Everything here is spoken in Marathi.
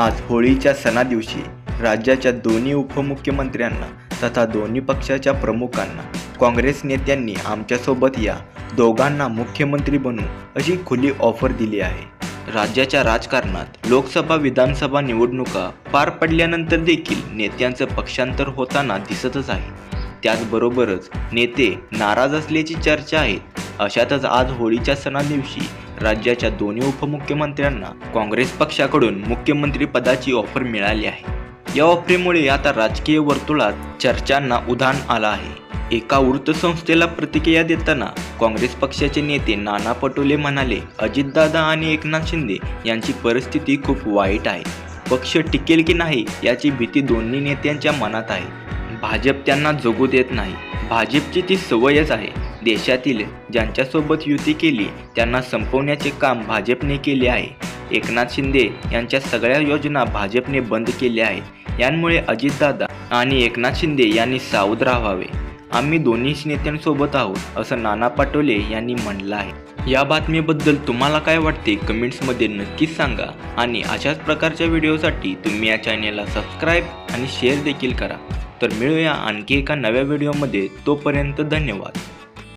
आज होळीच्या सणादिवशी राज्याच्या दोन्ही उपमुख्यमंत्र्यांना तथा दोन्ही पक्षाच्या प्रमुखांना काँग्रेस नेत्यांनी आमच्यासोबत या दोघांना मुख्यमंत्री बनू अशी खुली ऑफर दिली आहे. राज्याच्या राजकारणात लोकसभा विधानसभा निवडणुका पार पडल्यानंतर देखील नेत्यांचं पक्षांतर होताना दिसतच आहे. त्याचबरोबरच नेते नाराज असल्याची चर्चा आहे अशातच आज होळीच्या सणादिवशी राज्याच्या दोन्ही उपमुख्यमंत्र्यांना काँग्रेस पक्षाकडून मुख्यमंत्री पदाची ऑफर मिळाली आहे. या ऑफरीमुळे आता राजकीय वर्तुळात चर्चांना उधाण आलं आहे. एका वृत्तसंस्थेला प्रतिक्रिया देताना काँग्रेस पक्षाचे नेते नाना पटोले म्हणाले अजितदादा आणि एकनाथ शिंदे यांची परिस्थिती खूप वाईट आहे. पक्ष टिकेल की नाही याची भीती दोन्ही नेत्यांच्या मनात आहे. भाजप त्यांना जगू देत नाही. भाजपची ती सवयच आहे. देशातील ज्यांच्यासोबत युती केली त्यांना संपवण्याचे काम भाजपने केले आहे. एकनाथ शिंदे यांच्या सगळ्या योजना भाजपने बंद केल्या आहेत. यांमुळे अजितदादा आणि एकनाथ शिंदे यांनी सावध राहावे. आम्ही दोन्ही नेत्यांसोबत आहोत असं नाना पाटोले यांनी म्हणलं आहे. या बातमीबद्दल तुम्हाला काय वाटते कमेंट्समध्ये नक्कीच सांगा. आणि अशाच प्रकारच्या व्हिडिओसाठी तुम्ही या चॅनेलला सबस्क्राईब आणि शेअर देखील करा. तर मिळूया आणखी एका नव्या व्हिडिओमध्ये. तोपर्यंत धन्यवाद.